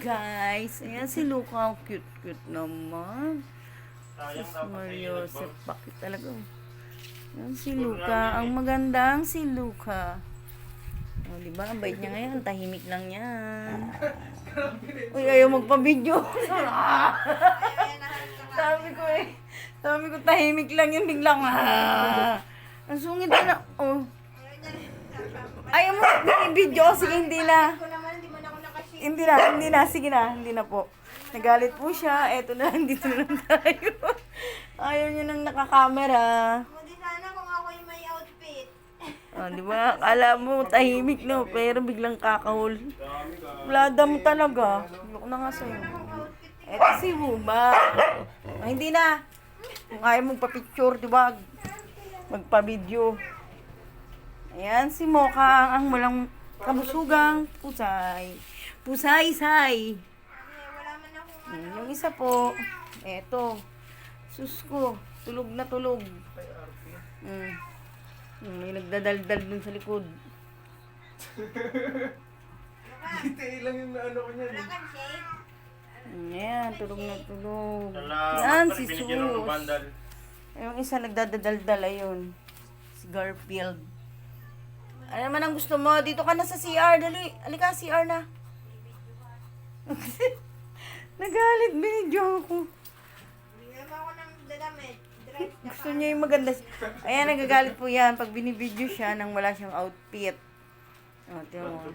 guys. Ayan si Luca. Ang cute-cute naman. Sus Mario. Bakit talaga? Ayan si Luca. Ang magandang si Luca. O, di ba? Ang bait niya ngayon. Tahimik lang yan. Uy, ayaw magpa-video. Sabi ko eh. Sabi ko tahimik lang yun. Biglang ah. Ang sungit na. Oh. Ayaw mo video. Sige, hindi na. Hindi na, hindi na. Sige na, hindi na po. Nagalit po siya. Eto na, dito na lang tayo. Ayaw niya nang nakakamera. Hindi sana kung ako yung may outfit. Oh, di ba? Akala mo tahimik no, pero biglang kakahol. Blada mo talaga. Look na nga sa'yo. Eto si Huma. Oh, hindi na. Kung ayaw mong pa-picture, di ba? Magpa-video. Ayan, si Mocha, ang walang kabusugang pusay. Pusay-say. Eh, wala man Mm, Yung isa po, eto. Sus ko, tulog na tulog. Mm. Mm, may nagdadaldal dun sa likod. Hindi lang yung ano ko niyan. wala kang shade. Mm, ayan, tulog na tulog. Yan, si Sus. Yung isa nagdadaldal, ayun. Si Garfield. Ano naman ang gusto mo? Dito ka na sa CR, dali. Alika, CR na. Nagalit, binidyo ako. Bigyan mo ako ng na Gusto niya yung maganda. Ayan, nagagalit po yan pag binibidyo siya nang wala siyang outfit. O, tiyo mo.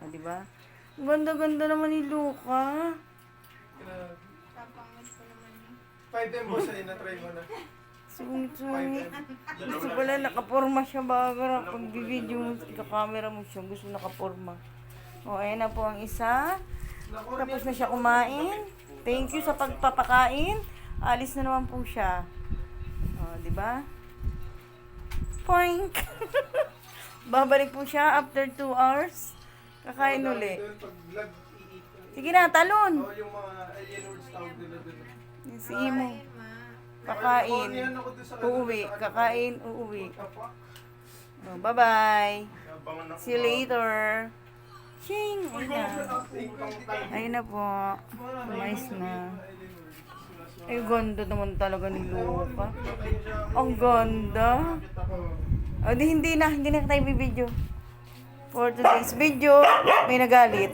O, di ba? Ganda-ganda naman ni Luca. tapangit ko naman yun. 5M boss ay na-try mo na. Sungit-sungit. Gusto pala nakaporma siya baga. Pag bibidyo mo, ika-camera mo siya. Gusto nakaporma. O, ayan na po ang isa. Tapos na siya kumain. Thank you sa pagpapakain. Alis na naman po siya. O, di ba? Poink! Babalik po siya after 2 hours. Kakain uli. Sige na, talon! Oo, yung mga alien words tawag nila doon. Si Imo. Kakain. Uuwi. Kakain, uuwi. Apa? O, bye-bye. See you later. Ching! Ayun na. Po. Umayos na. Ay, ganda naman talaga ni Luca. Ang ganda. O, di hindi na. Hindi na tayo bibidyo. For today's video, may nagalit.